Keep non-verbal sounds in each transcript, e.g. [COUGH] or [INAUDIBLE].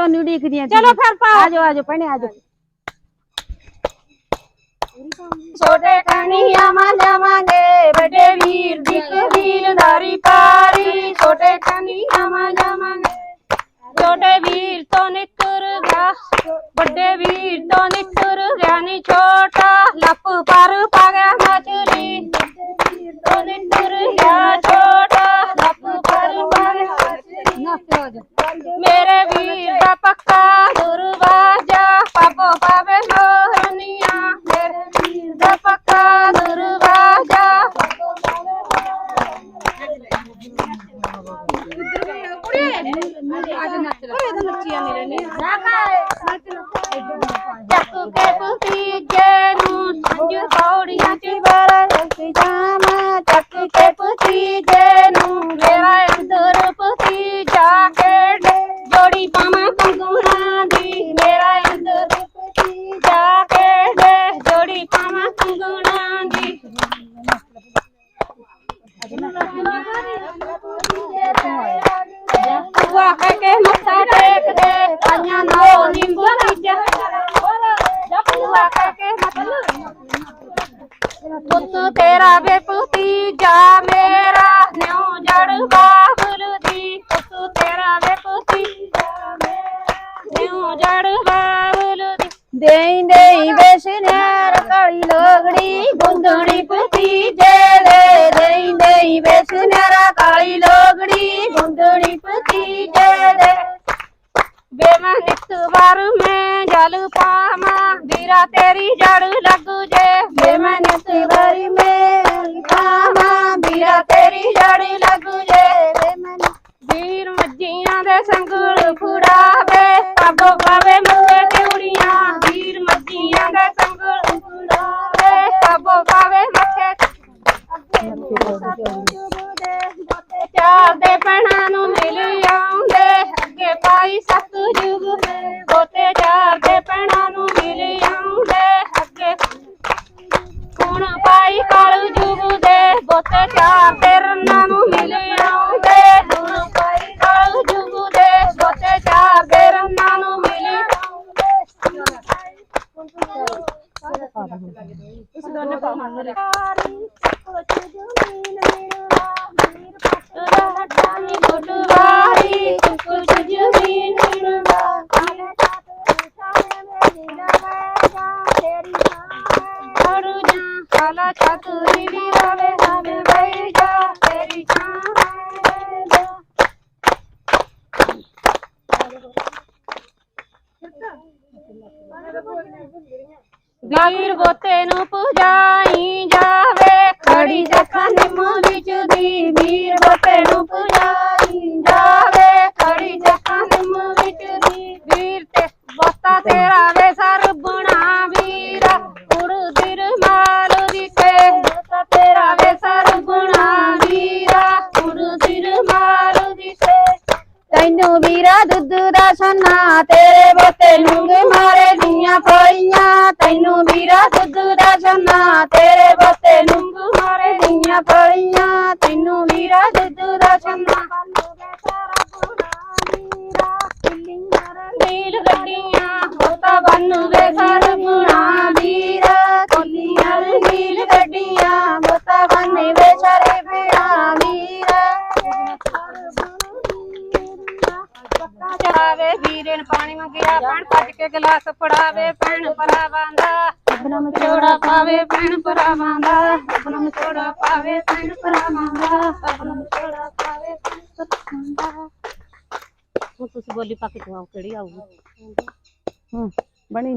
ਸੋਨੂੰ ਉਡੀਕਦੀਆਂ ਚਲੋ ਫਿਰ ਪਾ ਆਜੋ ਆਜੋ ਭੈਣੇ ਆਜੋ। ਛੋਟੇ ਕਣੀਆਂ ਮਾ ਜਾਵਾਂਗੇ ਵੱਡੇ ਵੀਰ ਦੀ ਕਬੀਲਦਾਰੀ ਪਾਰੀ। ਛੋਟੇ ਕਣੀਆਂ ਮਾ ਜਾਵਾਂਗੇ। ਛੋਟੇ ਵੀਰ ਤੋਂ ਨਿਕਰ ਗਿਆ ਵੱਡੇ ਵੀਰ ਤੋਂ ਨਿਕਰ ਗਿਆ ਨੀ ਛੋਟਾ ਭੂਆ ਕਹਿ ਕੇ ਮੱਥਾ ਟੇਕਦੇ, ਪਾਈਆਂ ਨੋ ਨਿੰਬੂ ਬੀਜਾ। ਭੂਆ ਕਹਿ ਕੇ ਮੱਥਾ। ਪੁੱਤ ਤੇਰਾ ਵੇ ਭਤੀਜਾ ਮੇਰਾ, ਨਿਉ ਜੜ ਬਾਬਲ ਦੀ। ਪੁੱਤ ਤੇਰਾ ਵੇ ਭਤੀਜਾ ਮੇਰਾ, ਨਿਉ ਜੜ ਬਾਬਲ ਦੀ। ਦੇਈ ਦੇਈ ਬੇਸਨਿਆਰ ਕਾਲੀ ਲੋਗੜੀ, ਗੁੰਦਣੀ ਭਤੀਜੇ ਦੇਈ ਬੇਸਨਿਆਰਾ ਕਾਲੀ ਲੋਗੜੀ ਗੁੰਦਣੀ ਭਤੀਜੇ ਦੇ। ਵੇ ਮੈਂ ਨਿਤ ਵਾਰ ਮੈਂ ਜਲ ਪਾਵਾਂ, ਵੀਰਾ ਤੇਰੀ ਜੜ ਲੱਗ ਜੇ। ਵੇ ਮੈਂ ਨਿਤ ਵਾਰੀ ਮੇਰੀ ਖਾਵਾਂ ਵੀਰਾ ਤੇਰੀ ਜੜ ਲੱਗ ਜੇ। ਵੇ ਵੀਰ ਮੱਜੀਆਂ ਦੇ ਸੰਗਲ ਫੁੜਾਵੇ ਪਾਬੋ ਪਾਵੇ ਮਿਲ ਆਉਂਦੇ ਅੱਗੇ ਪਾਈ ਸਤ ਜੁਗ ਬੋਤੇ ਚਾਰ ਭੈਣਾਂ ਨੂੰ ਮਿਲ ਆਉਂਦੇ ਅੱਗੇ ਹੁਣ ਪਾਈ ਕਾਲ ਜੁਗ ਦੇ ਬੋਤੇ ਚਾਰ ਅਰੂ ਜਾ ਕਾਲਾ ਛਤਰੀ ਵੀ ਰਵੇ ਰਵੇ ਬਈ ਤੇਰੀ ਛਾਂ ਹੈ ਬੋਤੇ ਨੂੰ ਪੁਜਾਈ ਜਾਵੇ, ਖੜੀ ਦੇਖਾਂ ਨਿੰਮ ਵਿੱਚ ਦੀ ਵੀਰ ਫਲੀਆਂ ਤੈਨੂੰ ਵੀਰਾ ਦੁੱਧ ਦਾ ਸਨਾ ਨੀਲ ਗੱਡੀਆਂ ਬੋਤਾ ਬੰਨੂਗੇ ਸਰ ਬੁਣਾ ਵੀਰਾ। ਚੜਾਵੇ ਵੀਰੇ ਨੇ ਪਾਣੀ ਮੰਗਿਆ ਭੈਣ ਕੱਟ ਕੇ ਗਲਾਸ ਫੜਾਵੇ ਭੈਣ ਭਰਾਵਾਂ ਦਾ ਆਪਣਾ ਮਚੋੜਾ ਪਾਵੇ ਭੈਣ ਭਰਾਵਾਂ ਦਾ ਆਪਣਾ ਮਚੋੜਾ ਪਾਵੇ ਭੈਣ ਭਰਾਵਾਂ ਦਾ ਆਪਣਾ ਮਚੋੜਾ ਪਾਵੇ ਭੈਣ ਭਰਾਵਾਂ ਦਾ ਹੁਣ ਤੁਸੀਂ ਬੋਲੀ ਪਾ ਕੇ ਜਵਾਬ ਕਿਹੜੀ ਆਊਗੀ? ਹੂੰ ਬਣੀ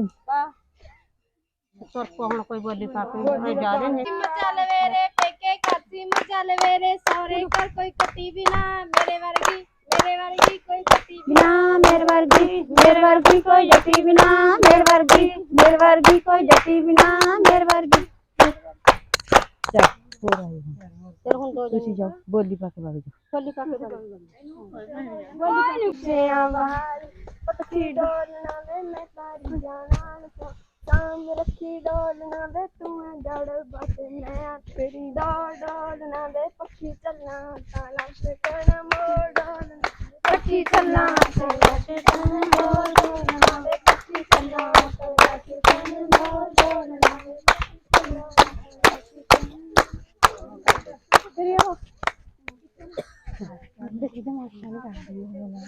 ਤੁਰ ਪੋ ਹੁਣ ਕੋਈ ਬੋਲੀ ਪਾ ਕੇ ਮੈਂ ਜਾ ਰਹੇ ਨੇ। ਚੱਲ ਵੇਰੇ ਪੇਕੇ ਖਾਸੀ ਮਚਲ ਵੇਰੇ। ਸੌਰੇ ਘਰ ਕੋਈ ਕੱਟੀ ਬਿਨਾ ਮੇਰੇ ਵਰਗੀ ਮੇਰੇ ਵਰਗੀ ਕੋਈ ਕੱਟੀ ਬਿਨਾ ਮੇਰੇ ਵਰਗੀ ਮੇਰੇ ਵਰਗੀ ਕੋਈ ਜੱਟੀ ਬਿਨਾ ਮੇਰੇ ਵਰਗੀ ਮੇਰੇ ਵਰਗੀ ਕੋਈ ਜੱਟੀ ਬਿਨਾ ਮੇਰੇ ਵਰਗੀ ਚੱਲ ਹੋਰ ਆਈ ਫਿਰ ਹੁਣ ਦੋ ਤੁਸੀਂ ਜਾਓ ਬੋਲੀ ਪਾ ਕੇ ਵਗ ਜਾਓ ਬੋਲੀ ਪਾ ਕੇ ਕੋਈ ਨਿਕਸਿਆ ਵਾਲ ਪਤਕੀ ਡੋਰ ਨਾ ਵੇ ਮੈਂ ਤਾਰੀ ਜਾਣਾ ਸਾਮ ਰੱਖੀ ਡੋਲ ਨਾ ਦੇ ਤੂੰ ਜੜ ਬਸ ਮੈਂ ਤੇਰੀ ਡੋਲ ਡੋਲ ਨਾ ਦੇ ਪੱਖੀ ਪੱਖੀ ਚੱਲਾਂ ਤਾਲਾ ਤੇ ਕਣ ਮੋੜ ਡੋਲ ਨਾ ਦੇ ਪੱਖੀ ਚੱਲਾਂ ਤਾਲਾ ਤੇ ਕਣ ਮੋੜ ਡੋਲ ਨਾ ਦੇ ਪੱਖੀ ਚੱਲਾਂ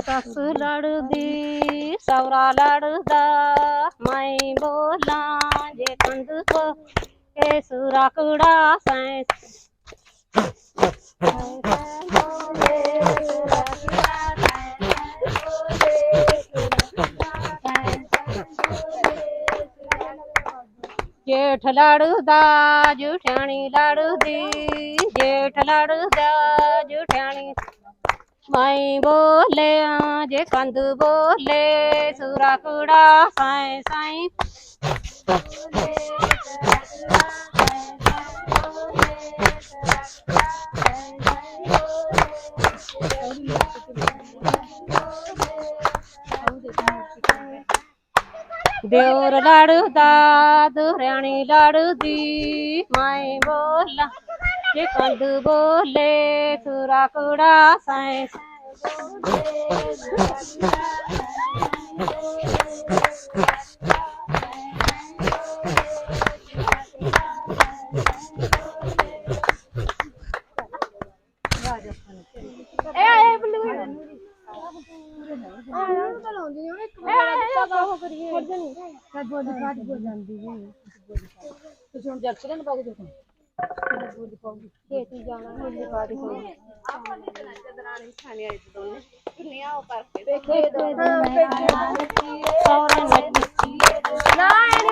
ਸੱਸ ਲੜਦੀ ਸੌਰਾ ਲੜਦਾ ਮੈਂ ਬੋਲਾਂ ਜੇ ਕੰਧ ਕੋ ਕੇ ਸੁਰਾਕੜਾ ਸੈਂ [LAUGHS] ਜੇਠ ਲੜਦਾ ਜੁਠਿਆਣੀ ਲੜਦੀ ਜੇਠ ਲੜਦਾ ਜੁਠਿਆਣੀ ਮੈਂ ਬੋਲਿਆ ਜੇ ਕੰਦ ਬੋਲੇ ਸੁਰਾ ਕੁੜਾ ਸਾਈ ਸਾਈ ਦਿਉਰ ਲੜਦਾ ਦੁਹਰਿਆਣੀ ਲੜਦੀ ਮੈਂ ਬੋਲਾ ਜੇ ਕੰਦ ਬੋਲੇ ਸੁਰਾ ਕੁੜਾ ਸਾਈ ਇਹ ਖੇਤੀ ਜਾਣਾ ਹੁਣ ਬਾਅਦ ਕੋਈ ਸੌਰੇ ਨੱਚੀ ਨਾ ਇਹ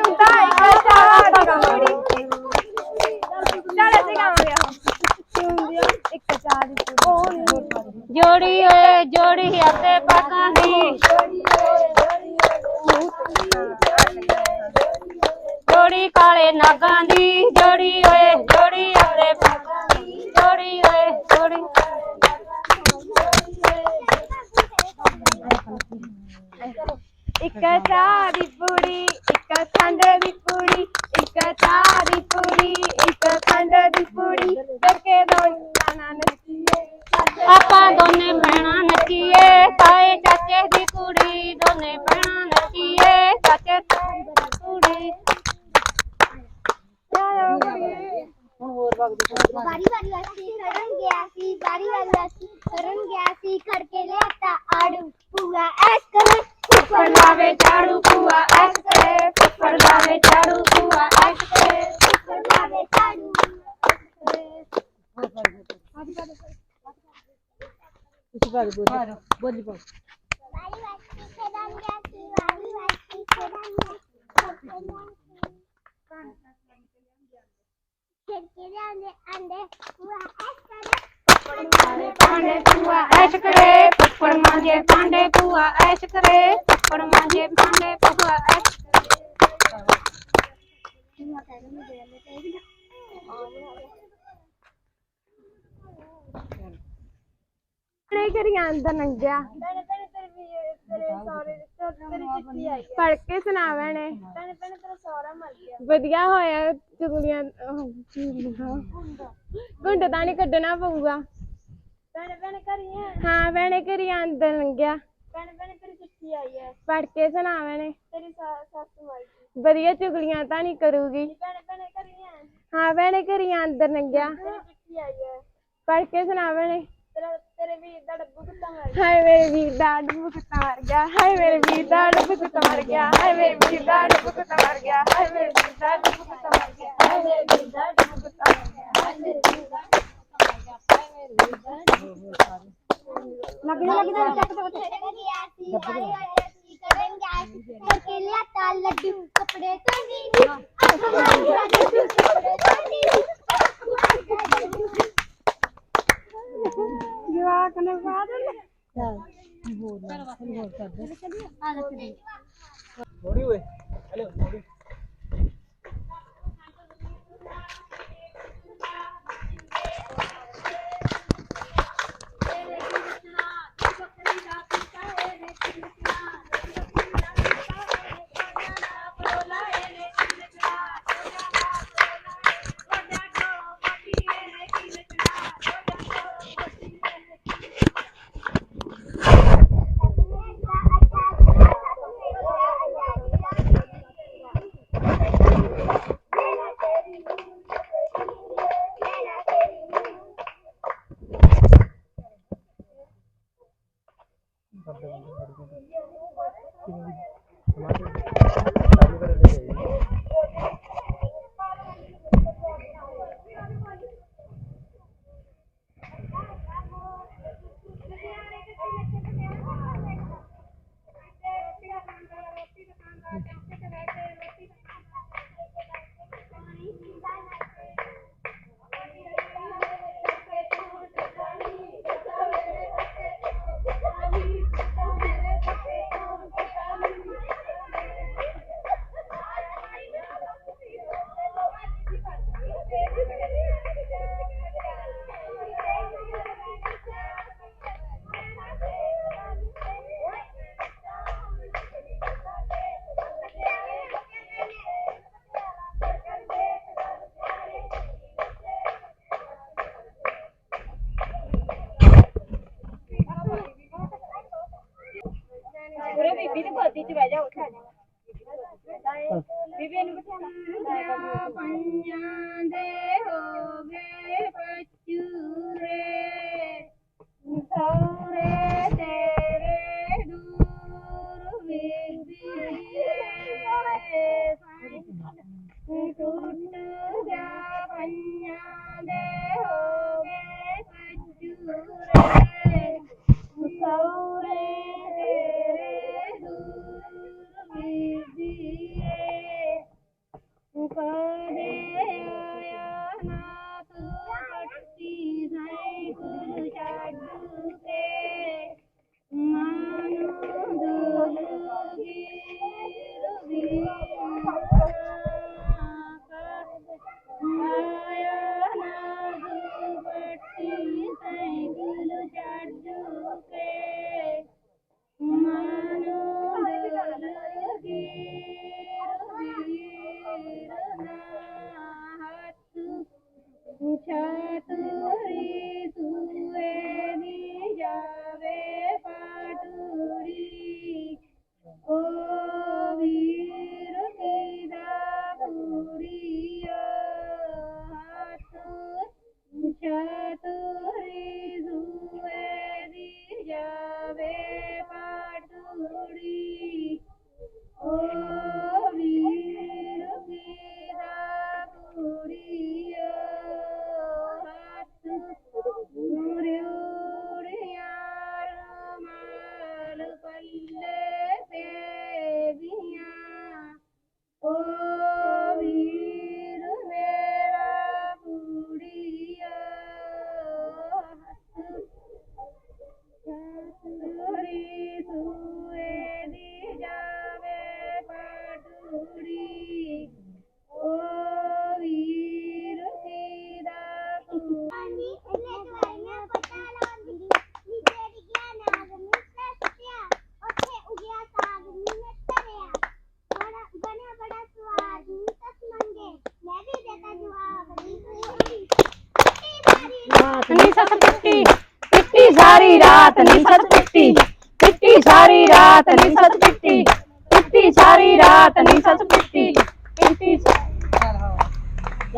ਓਏ ਜੋੜੀ ਜੋੜੀ ਕਾਲੇ ਨਾਗਾਂ ਦੀ ਜੋੜੀ ਓਏ ਜੋੜੀ ਅਤੇ ਪੱਗਾਂ ਜੋੜੀ ਓਏ ਜੋੜੀ ਇੱਕ ਚਾਹ ਪੂਰੀ ਅੰਡੇ ਪੂਆ ਐਸ ਕਰੇ ਪਾਂਡੇ ਪੂਆ ਐਸ਼ ਕਰੇ ਫੁੱਫੜ ਮਾਂਜੇ ਪਾਂਡੇ ਪੂਆ ਐਸ਼ ਕਰੇ ਫੁੱਫੜ ਮਾਂਜੇ ਪਾਂਡੇ ਪੂਆ ਐਸ਼ ਨਹੀਂ ਕਰੀ ਅੰਦਰ ਨੰਗਿਆ। ਭੈਣੇ ਭੈਣੇ ਤੇਰੇ ਵੀ ਤੇਰੇ ਸਹੁਰੇ ਤੇਰੀ ਚਿੱਠੀ ਆਈ ਹੈ ਪੜ ਕੇ ਸੁਣਾ ਭੈਣੇ ਭੈਣੇ ਭੈਣੇ ਤੇਰਾ ਸਹੁਰਾ ਮਰ ਗਿਆ ਵਧੀਆ ਹੋਇਆ ਚੁਗਲੀਆਂ ਗੁੰਡ ਤਾਂ ਨਹੀਂ ਕੱਢਣਾ ਪਊਗਾ। ਭੈਣੇ ਭੈਣੇ ਕਰੀ ਹਾਂ, ਭੈਣੇ ਕਰੀ ਅੰਦਰ ਲੰਘਿਆ ਭੈਣੇ ਭੈਣੇ ਤੇਰੀ ਚਿੱਠੀ ਆਈ ਹੈ ਪੜ ਕੇ ਸੁਣਾ ਭੈਣੇ ਤੇਰੀ ਸੱਸ ਮਰ ਗਈ ਵਧੀਆ ਚੁਗਲੀਆਂ ਤਾਂ ਨਹੀਂ ਕਰੂਗੀ। ਭੈਣੇ ਭੈਣੇ ਕਰੀ ਹਾਂ, ਭੈਣੇ ਕਰੀ ਅੰਦਰ ਲੰਘਿਆ ਤੇਰੀ ਚਿੱਠੀ ਆਈ ਹੈ ਪੜ ਕੇ ਸੁਣਾ ਭੈਣੇ ਤੇਰਾ ਤੇਰੇ ਵੀਰ ਦਾ ਡੱਬੂ ਕੁੱਤਾ ਮਰ ਗਿਆ? ਹਾਏ ਮੇਰੇ ਵੀਰ ਦਾ ਡੱਬੂ ਕੁੱਤਾ ਮਰ ਗਿਆ? ਹਾਏ ਮੇਰੇ ਵੀਰ ਦਾ ਡੱਬੂ ਕੁੱਤਾ ਮਰ ਗਿਆ? ਹਾਏ ਮੇਰੇ ਵੀਰ ਦਾ ਡੱਬੂ ਕੁੱਤਾ ਮਰ ਗਿਆ? ਹਾਏ ਮੇਰੇ ਵੀਰ ਦਾ ਡੱਬੂ ਕੁੱਤਾ ਮਰ ਗਿਆ? ਹਾਏ ਮੇਰੇ ਵੀਰ ਦਾ ਡੱਬੂ ਕੁੱਤਾ ਮਰ ਗਿਆ? ਹਾਏ ਮੇਰੇ ਵੀਰ ਦਾ ਲੱਗ ਜਾ ਲੱਗ ਜਾ ਚੱਕ ਦੇ ਉੱਥੇ ਗਿਆ ਸੀ ਵਾਰੀ ਵਾਰੀ ਅਸੀਂ ਕਰਨ ਗਿਆ ਸੀ ਖੜਕੇ ਲਿਆਤਾ ਲੱਡੂ ਕੱਪੜੇ ਧੋਂਦੀ ਨੀ ਅੱਖ ਮਾਰੀ ਜਾ ਲੱਡੂ ਕੱਪੜੇ ਧੋਂਦੀ ਨੀ ਅੱਖ ਮਾਰੀ ਜਾ ਲੱਡੂ ਜਵਾਕ ਨੇ ਬਾਦ ਥੋੜੀ ਓਏ। ਹਲੇ ਥੋੜੀ ਪੰਜਾਂ ਦੇ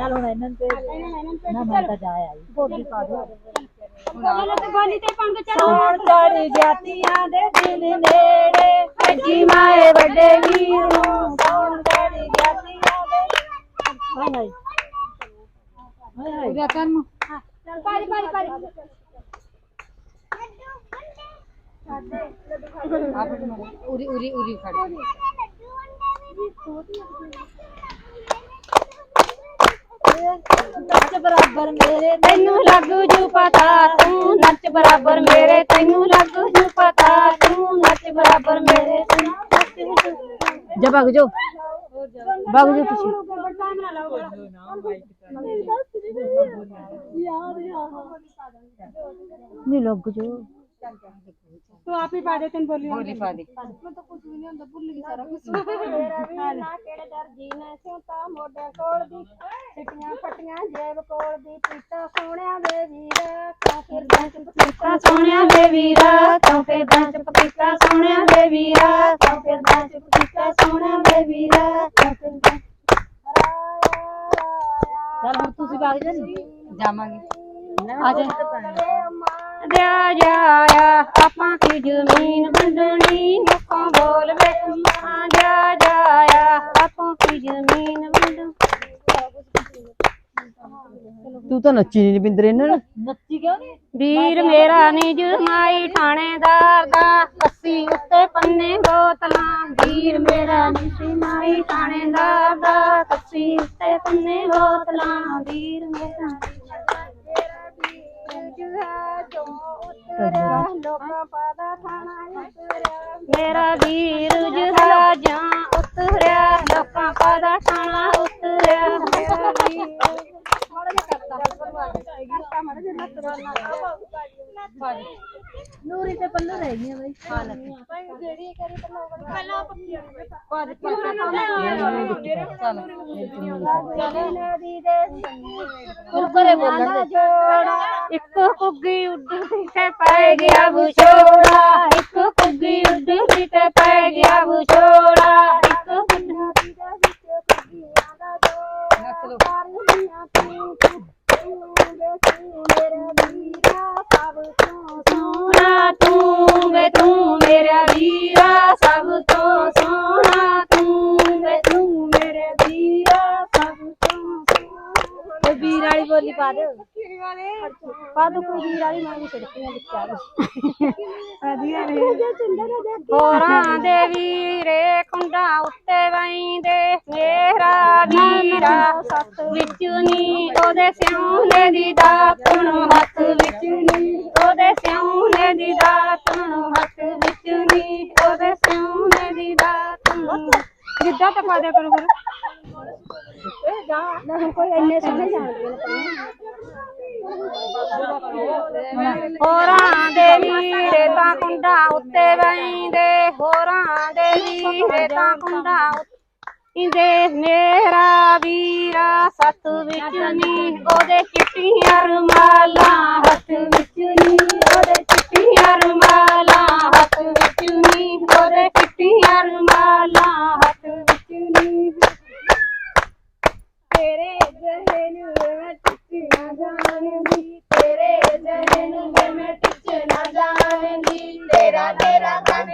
ਹੁਣ ਇਹਨਾਂ ਤੇ ਨਾ ਮੈਂ ਤਾਂ ਜਾ ਆਈ ਬੋਲੀ ਪਾ ਦੋ ਗੋਲੀ ਤੇ ਪੰਗ ਚੜਾਉਣ ਚੜੀ ਜਾਤੀਆਂ ਦੇ ਦਿਨ ਨੇੜੇ ਭੱਜੀ ਮਾਏ ਵੱਡੇ ਵੀਰ ਨੂੰ ਸੌਣ ਚੜੀ ਜਾਤੀਆਂ ਦੇ ਹਾਏ ਹਾਏ ਹਾਏ ਹਾਏ ਉਰੇ ਕਰਨ ਪਾਰੀ ਪਾਰੀ ਪਾਰੀ ਲੱਡੂ ਬੰਦੇ ਉਰੀ ਉਰੀ ਉਰੀ ਖੜੀ ਲੱਡੂ ਬੰਦੇ ਨੱਚ ਬਰਾਬਰ ਮੇਰੇ ਤੈਨੂੰ ਲੱਗੂ ਜੂ ਪਤਾ ਤੂੰ ਨੱਚ ਬਰਾਬਰ ਮੇਰੇ ਤੈਨੂੰ ਲੱਗੂ ਜੂ ਪਤਾ ਤੂੰ ਨੱਚ ਬਰਾਬਰ ਮੇਰੇ ਜਾ ਭਗ ਜੋ ਭਗ ਜੋ ਤੁਸੀਂ ਨਹੀਂ ਲੱਗ ਜੋ ਮੇਰਾ ਵੀ ਨਾ ਕਿਹੜੇ ਦਰਜੀ ਨੇ ਸਿਉਂਤਾ ਮੋਢੇ ਕੋਲ ਦੀ ਸਿੱਟੀਆਂ ਫੱਟੀਆਂ ਜੇਬ ਕੋਲ ਦੀ ਪੀਤਾ ਸੋਹਣਿਆਂ ਦੇ ਵੀਰ ਕਿਉਂ ਫਿਰਦਾ ਚੁੱਪ ਪਪੀਤਾ ਸੋਹਣਿਆਂ ਦੇ ਵੀਰਾ ਕਿਉਂ ਫਿਰਦਾ ਚੁੱਪ ਪਪੀਤਾ ਸੋਹਣਿਆਂ ਦੇ ਵੀਰਾ ਕਿਉਂ ਫਿਰਦਾ ਚੁੱਪ ਪਪੀਤਾ ਸੋਹਣਿਆਂ ਦੇ ਵੀਰਾ ਕਿਉਂ ਫਿਰਦਾ ਚੱਲ ਹੁਣ ਤੁਸੀਂ ਬਾਗ ਜਾ। ਜਾਵਾਂਗੇ। ਆ ਜਾ ਦਿਆ ਜਾਇਆ ਆਪਾਂ ਕੀ ਜ਼ਮੀਨ ਵੰਡਣੀ? ਮੁੱਖੋਂ ਬੋਲ ਵੇ ਮਾਂ ਦਿਆ ਜਾਇਆ ਆਪਾਂ ਕੀ ਜ਼ਮੀਨ ਵੰਡਣੀ ਤੂੰ ਤਾਂ ਨੱਚੀ ਨਹੀਂ ਬਿੰਦਰੇ ਨਾਲ। ਵੀਰ ਮੇਰਾ ਨੀ ਜਮਾਈ ਥਾਣੇਦਾਰ ਦਾ ਕੱਸੀ ਉੱਤੇ ਪੰਨੇ ਬੋਤਲਾਂ। ਵੀਰ ਮੇਰਾ ਨੀ ਜਮਾਈ ਥਾਣੇਦਾਰ ਦਾ ਕੱਸੀ ਉੱਤੇ ਪੰਨੇ ਬੋਤਲਾਂ। ਵੀਰ ਮੇਰਾ ਮੇਰਾ ਵੀਰ ਜਹਾਜ਼ਾਂ ਉਤਰਿਆ ਲੋਕਾਂ ਪਾਦਾ ਖਾਣਾ ਉਤਰਿਆ। ਮੇਰਾ ਵੀਰ ਨੂਰੀ ਤੇ ਪੱਲੂ ਰਹਿ ਗਈਆਂ ਬਈ। ਗੁਰਗੁਰੇ ਬੋਲਣ ਦੇ। ਇੱਕ ਕੁੱਗੀ ਉੱਡਦੀ ਤੇ ਪੈ ਗਿਆ ਵਿਛੋੜਾ। ਇੱਕ ਕੁੱਗੀ ਉੱਡਦੀ ਤੇ ਪੈ ਗਿਆ ਵਿਛੋੜਾ। ਦੋ ਵੀਰ ਵਾਲੀ ਮੈਂ ਵੀ ਛੜਕੀਆਂ ਲਿਖਿਆ ਹੋਰਾਂ ਦੇ ਵੀਰੇ ਕੁੰਡਾ ਉੱਤੇ ਵੈਂਦੇ ਮੇਰਾ ਵੀਰਾ ਸੱਤ ਵਿੱਚ ਨੀ ਉਹਦੇ ਸਿਉਨੇ ਦੀ ਦਾਤਣ ਹੱਥ ਵਿੱਚ ਨੀ। ਉਹਦੇ ਸਿਉਨੇ ਦੀ ਦਾਤਣ ਹੱਥ ਵਿੱਚ ਨੀ। ਉਹਦੇ ਸਿਉਨੇ ਦੀ ਦਾਤਣ ਜਿੱਦਾਂ ਤਾਂ ਪਾ ਦਿਆ ਕਰੋ ਫਿਰ। ਨਾ ਹੁਣ ਕੋਈ ਇੰਨੇ ਸੋਹਣੇ ਜਾਣਦੇ ਹੋਰਾਂ ਦੇ ਵੀਰੇ ਤਾਂ ਕੁੰਡਾ ਉੱਤੇ ਵੈਂਦੇ ਹੋਰਾਂ ਦੇ ਵੀਰੇ ਤਾਂ ਕੁੰਡਾ ਇੰਦੇ ਮੇਰਾ ਵੀਰਾ ਸੱਤ ਵਿੱਚ ਨੀ ਉਹਦੇ ਚਿੱਟੀਆਂ ਰੁਮਾਲਾਂ ਹੱਥ ਵਿੱਚ ਨੀ ਉਹਦੇ ਚਿੱਟੀਆਂ ਰੁਮਾਲਾਂ ਹੱਥ ਵਿੱਚ ਨੀ ਉਹਦੇ ਚਿੱਟੀਆਂ ਰੁਮਾਲਾਂ ਹੱਥ ਵਿੱਚ ਨੀ ਤੇਰੇ ਜਹੇ ਨੂੰ ਨਾ ਜਾਣਦੀ ਤੇਰੇ ਜਹੇ ਨੂੰ ਮੈਂ ਟਿੱਚ ਨਾ ਜਾਣਦੀ। ਤੇਰਾ ਤੇਰਾ ਤਨ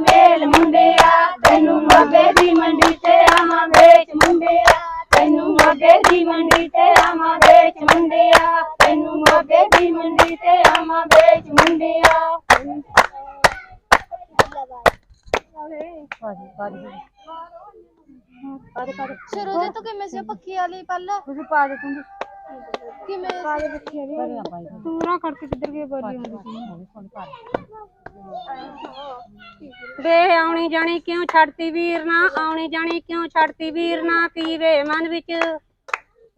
ਮੇਲ ਮੁੰਡਿਆ ਤੈਨੂੰ ਮੋਗੇ ਦੀ ਮੰਡੀ ਤੇ ਆਵਾਂ ਵੇਚ ਮੁੰਡਿਆ। ਤੈਨੂੰ ਮੋਗੇ ਦੀ ਮੰਡੀ ਤੇ ਆਵਾਂ ਵੇਚ ਮੁੰਡਿਆ। ਤੈਨੂੰ ਮੋਗੇ ਦੀ ਮੰਡੀ ਤੇ ਆਵਾਂ ਵੇਚ ਮੁੰਡਿਆ। ਸ਼ੁਰੂ ਦੇ ਤੂੰ ਕਿਵੇਂ ਸੀ ਪੱਖੀ ਵਾਲੀ ਪੱਲ? ਤੁਸੀਂ ਪਾ ਦੇ ਤੂੰ। ਕਿਵੇਂ ਕੇ ਕਿੱਧਰ ਬੋਲੀ ਹੁੰਦੀ ਵੇ ਆਉਣੀ ਜਾਣੀ ਕਿਉਂ ਛੱਡਤੀ ਵੀਰ ਨਾ ਆਉਣੀ ਜਾਣੀ ਕਿਉਂ ਛੱਡਤੀ ਵੀਰ ਨਾ ਪੀਵੇ ਮਨ ਵਿੱਚ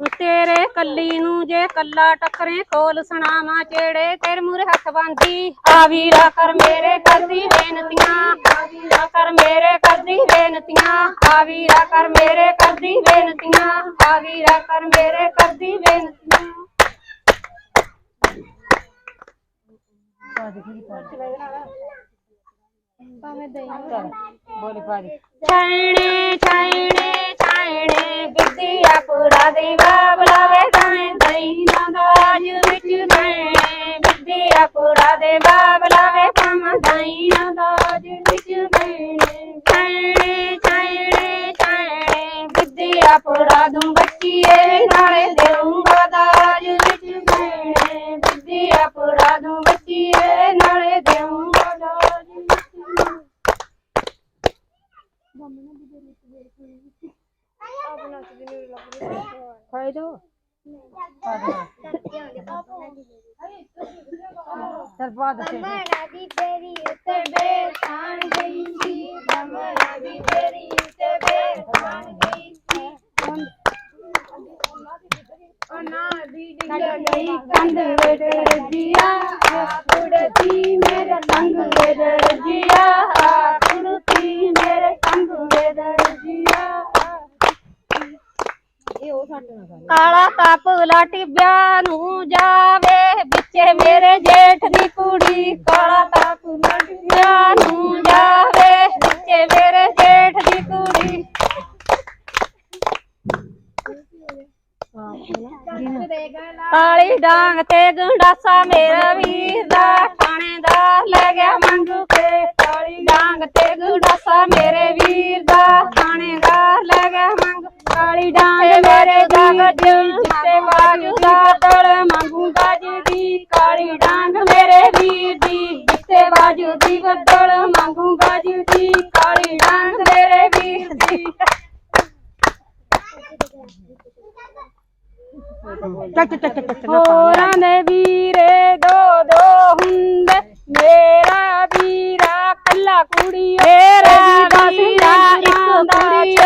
ਤੇਰੇ ਕੱਲੀ ਨੂੰ ਜੇ ਕੱਲਾ ਟੱਕਰੇ ਖੋਲ ਸੁਣਾਵਾਂ ਚੇੜੇ ਤੇਰੇ ਮੂਰੇ ਹੱਥ ਬੰਦੀ ਆ ਵੀਰਾ ਕਰ ਮੇਰੇ ਕਰਦੀ ਬੇਨਤੀਆਂ ਆ ਵੀਰਾ ਕਰ ਮੇਰੇ ਕਰਦੀ ਬੇਨਤੀਆਂ ਆ ਵੀਰਾ ਕਰ ਮੇਰੇ ਕਰਦੀ ਬੇਨਤੀਆਂ ਆ ਵੀਰਾ ਕਰ ਮੇਰੇ ਕਰਦੀ ਬੇਨਤੀਆਂ। ਬੋਲੀ ਦੇ ਛਾਇਣੇ ਛਾਇਣੇ ਛਾਇਣੇ ਬਿੱਦੀਆ ਕੁੜਾ ਦੀ ਬਾਬਲਾ ਵੇ ਗਾਏ ਦਈ ਨਾ ਵਿੱਚ ਗਏ ਬਿੱਦੀਆ ਕੁੜਾ ਦੇ ਬਾਬਲਾ ਵੇ ਪਮ ਦਈ ਨਾ ਦਾਜ ਵਿੱਚ ਗਏ ਛਾਇਣੇ ਚੈਣੇ ਛਾਇਣੇ ਬਿੱਦੀਆ ਕੁੜਾ ਦੂੰ ਬੱਚੀਏ, ਨਾਲੇ ਦੇਊਂਗਾ ਦਾਜ ਵਿੱਚ ਗਏ ਬਿੱਦੀਆ ਕੁੜਾ ਦੂੰ ਬੱਚੀਏ, ਨਾਲੇ ਦੇਊਂਗਾ ਦਾਜ ਵਿੱਚ ਗਏ ਖਾਈ ਦੋ ਚਲ ਪਾ ਦੇ ਫਿਰ। ਬਮਣਾ ਦੀ ਤੇਰੀ ਉੱਤੇ ਬੇਖਾਨ ਗਈ ਸੀ ਬਮਣਾ ਦੀ ਤੇਰੀ ਉੱਤੇ ਬੇਖਾਨ ਗਈ ਸੀ ਗਈ ਕੰਧ ਵੇ ਜਿੱਤੇ ਬਾਜੂ ਦਾ ਦਲ ਮੰਗੂ ਗਾਜ ਦੀ ਕਾਲੀ ਡਾਂਗ ਮੇਰੇ ਵੀਰ ਦੀ। ਜਿੱਤੇ ਬਾਜੂ ਦੀ ਬੱਦਲ ਮੰਗੂ ਗਾਜ ਦੀ ਕਾਲੀ ਡਾਂਗ ਮੇਰੇ ਵੀਰ ਦੀ। ਹੋਰਾਂ ਦੇ ਵੀਰੇ ਦੋ ਦੋ ਹੁੰਦੇ। ਮੇਰਾ ਵੀਰਾ ਕੱਲਾ ਕੁੜੀ ਮੇਰਾ ਵੀਰਾ ਇੱਕ ਕੁੜੀ।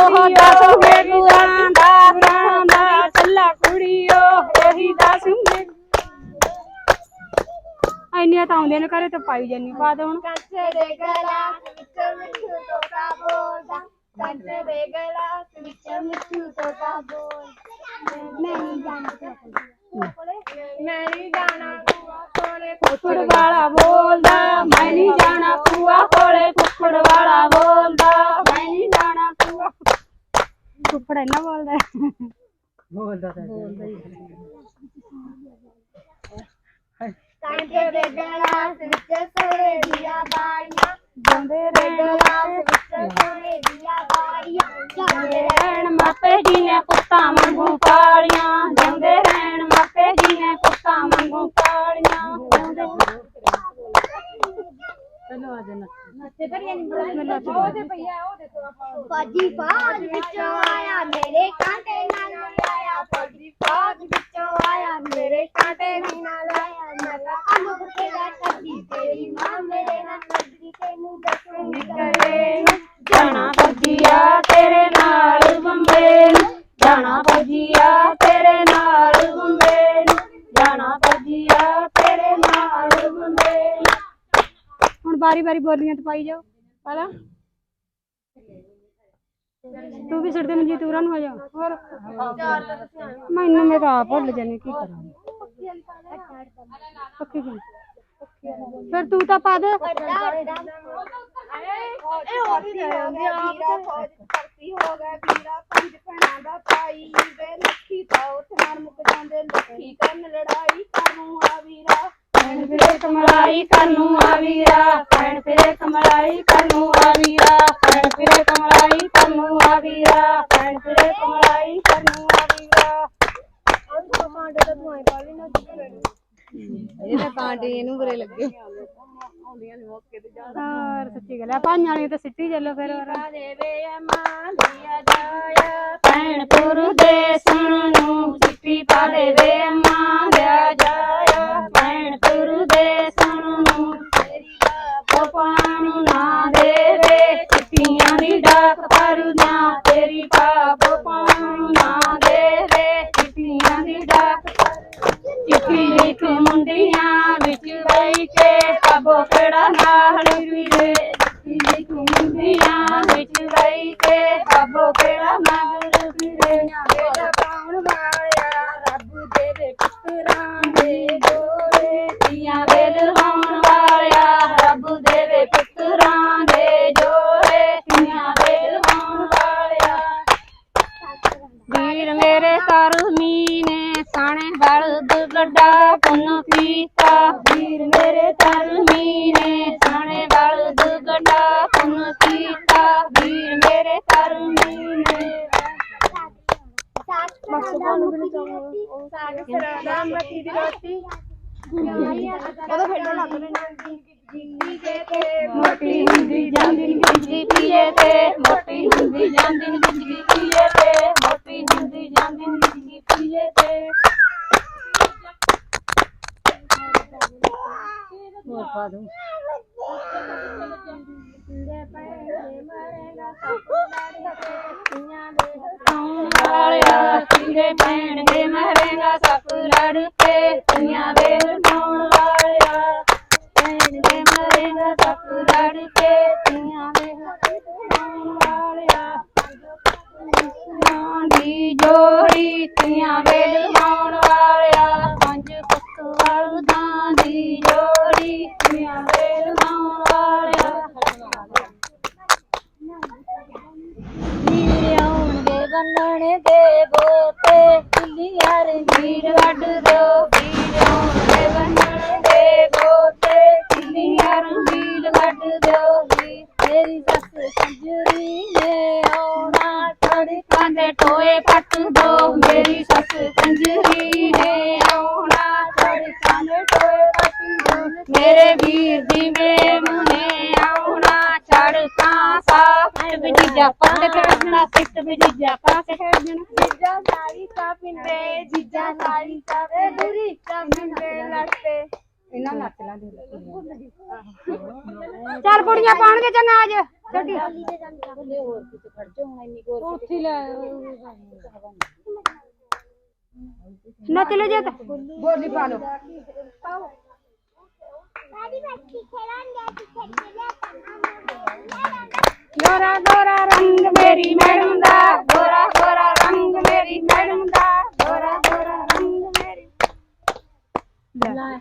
ਉਹ ਦਸ ਮੇਗੂਆਂ ਦਾ ਰਾਂਦਾ ਕੱਲਾ ਕੁੜੀ ਉਹ ਇਹੀ ਦਸ ਇੰਨੀਆਂ ਤਾਂ ਆਉਂਦੀਆਂ ਨੇ ਘਰੇ ਤਾਂ ਪਾਈ ਜਾਨੀ ਪਾ ਦੇ ਹੁਣ। ਕੱਚ ਦੇ ਗਲਾਸ ਵਿੱਚ ਮਿੱਠੂ ਤੋਤਾ ਬੋਲਦਾ। ਕੱਚ ਦੇ ਗਲਾਸ ਵਿੱਚ ਮਿੱਠੂ ਤੋਤਾ ਬੋਲਦਾ। ਮੈਂ ਨਹੀਂ ਜਾਣਦੀ ਮੈਂ ਨਹੀਂ ਜਾਣਾ ਕੋਲੇ। ਫੁੱਫੜ ਵਾਲਾ ਬੋਲਦਾ ਮੈਂ ਨਹੀਂ ਜਾਣਾ ਪੂਆ ਕੋਲੇ। ਫੁੱਫੜ ਵਾਲਾ ਬੋਲਦਾ ਮੈਂ ਨਹੀਂ ਜਾਣਾ ਪੂਆ ਫੁੱਫੜ ਇੰਨਾ ਬੋਲਦਾ। ਹੈ। ਬੋਲਦਾ ਕੱਚ ਦੇ ਗਲਾਸ ਵਿੱਚ ਸੋਨੇ ਦੀਆਂ ਬਾੜੀਆਂ ਜਾਂਦੇ ਦੇ ਗਲਾਸ ਵਿੱਚ ਸੋਨੇ ਦੀਆਂ ਬਾੜੀਆਂ ਜਾਂਦੇ ਰਹਿਣ ਮਾਪੇ ਜੀ ਨੇ ਪੁੱਤਾਂ ਵਾਂਗੂ ਪਾਲੀਆਂ ਜਾਂਦੇ ਰਹਿਣ ਮਾਪੇ ਜੀ ਨੇ ਪੁੱਤਾਂ ਵਾਂਗੂ ਪਾਲੀਆਂ ਚਲੋ ਆ ਜਾਣਾ ਫੌਜੀ ਫੌਜ ਵਿੱਚੋਂ ਆਇਆ, ਮੇਰੇ ਕਾਂਟੇ ਨਾਲ ਆਇਆ। ਫੌਜੀ ਫੌਜ ਵਿੱਚੋਂ ਆਇਆ, ਮੇਰੇ ਕਾਂਟੇ ਨਾਲ ਆਇਆ। ਮੈਂ ਕੰਮ ਬੁੱਤੇਗਾ ਕਰਦੀ ਤੇਰੀ ਮਾਂ ਮੇਰੇ ਨਾਲ ਕਰਦੀ ਤੈਨੂੰ ਦੱਸੂਗੀ ਕਰੇ ਜਾਣਾ ਭੱਜੀਆ ਤੇਰੇ ਨਾਲ ਬੰਬੇ ਜਾਣਾ ਭੱਜੀਆ ਤੇਰੇ ਨਾਲ ਬੰਬੇ ਨੂੰ ਜਾਣਾ ਭੱਜੀਆ ਤੇਰੇ ਨਾਲ ਬੰਬੇ ਨੂੰ ਹੁਣ ਬਾਰੀ ਬੋਲੀਆਂ ਤੇ ਪਾਈ ਜਾਓ, ਪਹਿਲਾਂ। ਤੂੰ ਵੀ ਸਿਰ ਦੇ ਮਨਜੀਤ ਉਰਾਂ ਨੂੰ ਆ ਜਾ। ਹੋਰ। ਮੈਨੂੰ ਮੈਂ ਤਾਂ ਆਪ ਭੁੱਲ ਜਾਨੀ ਕੀ ਕਰਾਂ। ਪੱਕੀ ਗੱਲ। ਫਿਰ ਤੂੰ ਤਾਂ ਪਾ ਦੇ। ਇਹ ਹੋ ਵੀ ਰਿਹਾ ਗਿਆ ਫੌਜ ਭਰਤੀ ਹੋ ਗਿਆ, ਵੀਰਾ ਪੰਜ ਭੈਣਾਂ ਦਾ ਭਾਈ। ਵੇ ਲੱਖੀ ਤਾਂ ਉੱਥੇ ਮੁੱਕ ਜਾਂਦੇ, ਲੱਖੀ ਕਰਨ ਲੜਾਈ ਕਰਨੂ ਆ ਵੀਰਾ। ਭੈਣ ਫਿਰੇ ਕਮਲਾਈ ਕਰਨੂ ਆ ਵੀਰਾ ਭੈਣ ਫਿਰੇ ਕਮਲਾਈ ਕਰਨੂ ਆ ਵੀਰਾ ਭੈਣ ਫਿਰੇ ਕਮਲਾਈ ਕਰਨੂ ਆ ਵੀਰਾ ਭੈਣ ਫਿਰੇ ਕਮਲਾਈ ਕਰਨੂ ਆ ਵੀਰਾ ਇਹ ਤਾਂ ਕਾਂਟੇ ਇਹਨੂੰ ਬੁਰੇ ਲੱਗੇ। ਹੋਰ ਸੱਚੀ ਗੱਲ ਆ ਭਾਈਆਂ ਵਾਲੀ ਤਾਂ ਸਿੱਟੀ ਚੱਲੋ ਫਿਰ ਦੇਵੇ ਅਮਾਂ ਦਿਆ ਜਾਇਆ ਭੈਣ ਪੁਰਦੇਸਣ ਨੂੰ ਸਿੱਟੀ ਪਾ ਦੇਵੇ ਅਮਾਂ ਦਿਆ ਜਾਇਆ ਚਿੱਟੀਆਂ ਤੇਰੀ ਪਾਪ ਪਾਣੂ ਨਾ ਦੇਵੇ ਚਿੱਟੀਆਂ ਦੀ ਡਾਕ ਚਿੱਠੀ ਲਿਖ ਮੁੰਡੀਆਂ ਵਿੱਚ ਬਈ ਕੇ ਕਬੋ ਕਿਹੜਾ ਨਾਲ ਵੀਰੇ ਚਿੱਠੀ ਲਿਖ ਮੁੰਡੀਆਂ ਵਿੱਚ ਬਈ ਕੇ ਕਬੋ ਕਿਹੜਾ ਮਗਰ ਵੀਰੇ ਇਹਦਾ ਪਾਉਣ ਵਾਲਿਆ ਆਉਣ ਵਾਲਿਆ ਤੇਰੇ ਭੈਣ ਦੇ ਮਰੇਗਾ ਸੱਪ ਲੜ ਕੇ ਦੁਨੀਆ ਦੇ ਉੱਥੇ ਲੈ ਨੱਚ ਲੋ ਜੇ ਤਾਂ। ਬੋਲੀ ਪਾ ਲੋ ਗੋਰਾ ਗੋਰਾ ਰੰਗ ਮੇਰੀ ਮੈਡਮ ਦਾ ਗੋਰਾ ਗੋਰਾ ਰੰਗ ਮੇਰੀ ਮੈਡਮ ਦਾ ਗੋਰਾ ਗੋਰਾ ਰੰਗ ਮੇਰੀ ਲੈ।